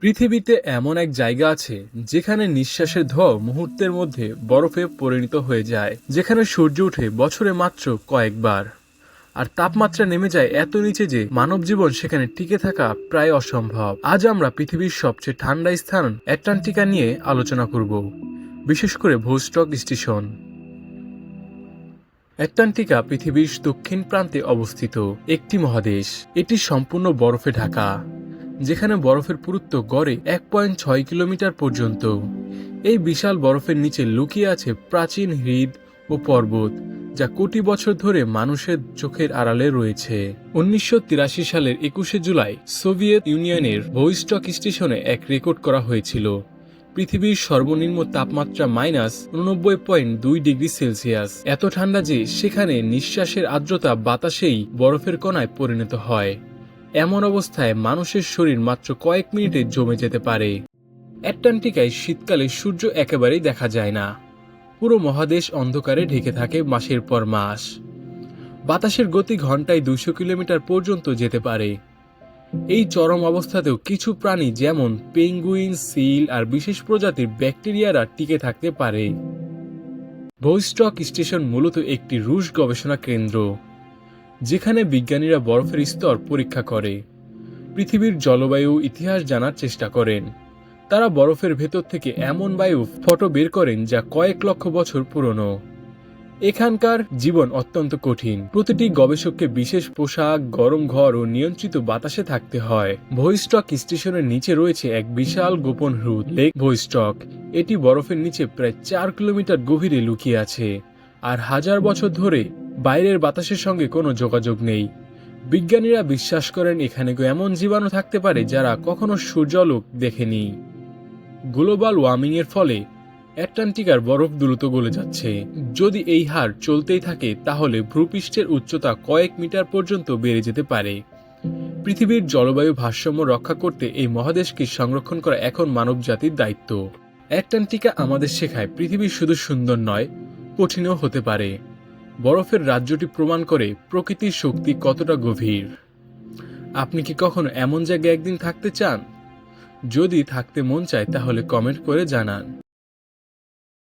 পৃথিবীতে এমন এক জায়গা আছে যেখানে নিঃশ্বাসের ধোঁয়া মুহূর্তের মধ্যে বরফে পরিণত হয়ে যায়, যেখানে সূর্য ওঠে বছরে মাত্র কয়েকবার। আর তাপমাত্রা নেমে যায় এত নিচে যে মানব জীবন সেখানে টিকে থাকা প্রায় অসম্ভব। আজ আমরা পৃথিবীর সবচেয়ে ঠান্ডা স্থান অ্যাটলান্টিকা নিয়ে আলোচনা করব, বিশেষ করে ভোস্টক স্টেশন। অ্যাটলান্টিকা পৃথিবীর দক্ষিণ প্রান্তে অবস্থিত একটি মহাদেশ। এটি সম্পূর্ণ বরফে ঢাকা। যেখানে বরফের পুরুত্ব গড়ে এক পয়েন্ট ছয় কিলোমিটার পর্যন্ত। এই বিশাল বরফের নিচে লুকিয়ে আছে প্রাচীন হ্রদ ও পর্বত, যা কোটি বছর ধরে মানুষের চোখের আড়ালে রয়েছে। উনিশশো তিরাশি সালের একুশে জুলাই সোভিয়েত ইউনিয়নের ভোইস্টক স্টেশনে এক রেকর্ড করা হয়েছিল। পৃথিবীর সর্বনিম্ন তাপমাত্রা মাইনাস উননব্বই পয়েন্ট দুই ডিগ্রি সেলসিয়াস। এত ঠান্ডা যে সেখানে নিঃশ্বাসের আর্দ্রতা বাতাসেই বরফের কণায় পরিণত হয়। এমন অবস্থায় মানুষের শরীর মাত্র কয়েক মিনিটে জমে যেতে পারে। অ্যাটলান্টিকায় শীতকালে সূর্য একেবারেই দেখা যায় না। পুরো মহাদেশ অন্ধকারে ঢেকে থাকে মাসের পর মাস। বাতাসের গতি ঘন্টায় দুশো কিলোমিটার পর্যন্ত যেতে পারে। এই চরম অবস্থাতেও কিছু প্রাণী যেমন পেঙ্গুইন, সিল আর বিশেষ প্রজাতির ব্যাকটেরিয়ারা টিকে থাকতে পারে। ভোস্টক স্টেশন মূলত একটি রুশ গবেষণা কেন্দ্র। যেখানে বিজ্ঞানীরা বরফের স্তর পরীক্ষা করে। পৃথিবীর জলবায়ু ইতিহাস জানার চেষ্টা করেন। তারা বরফের ভেতর থেকে এমন বায়ু ফটো বের করেন যা কয়েক লক্ষ বছর পুরনো। এখানকার জীবন অত্যন্ত কঠিন। প্রতিটি গবেষককে বিশেষ পোশাক, গরম ঘর ও নিয়ন্ত্রিত বাতাসে থাকতে হয়। ভোইস্টক স্টেশনের নিচে রয়েছে এক বিশাল গোপন হ্রদ, লেক ভোইস্টক এটি বরফের নিচে প্রায় চার কিলোমিটার গভীরে লুকিয়ে আছে। আর হাজার বছর ধরে বাইরের বাতাসের সঙ্গে কোনো যোগাযোগ নেই। বিজ্ঞানীরা বিশ্বাস করেন এখানে এমন জীবাণু থাকতে পারে যারা কখনো সূর্যালোক দেখেনি। গ্লোবাল ওয়ার্মিং এর ফলে অ্যাটলান্টিকার বরফ দ্রুত গলে যাচ্ছে। যদি এই হার চলতেই থাকে, তাহলে ভূপৃষ্ঠের উচ্চতা কয়েক মিটার পর্যন্ত বেড়ে যেতে পারে। পৃথিবীর জলবায়ু ভারসাম্য রক্ষা করতে এই মহাদেশকে সংরক্ষণ করা এখন মানবজাতির দায়িত্ব। অ্যাটলান্টিকা আমাদের শেখায়, পৃথিবী শুধু সুন্দর নয়, কঠিনও হতে পারে। বরফের রাজ্যটি প্রমাণ করে প্রকৃতির শক্তি কতটা গভীর। আপনি কি কখনো এমন জায়গায় একদিন থাকতে চান? যদি থাকতে মন চায়, তাহলে কমেন্ট করে জানান।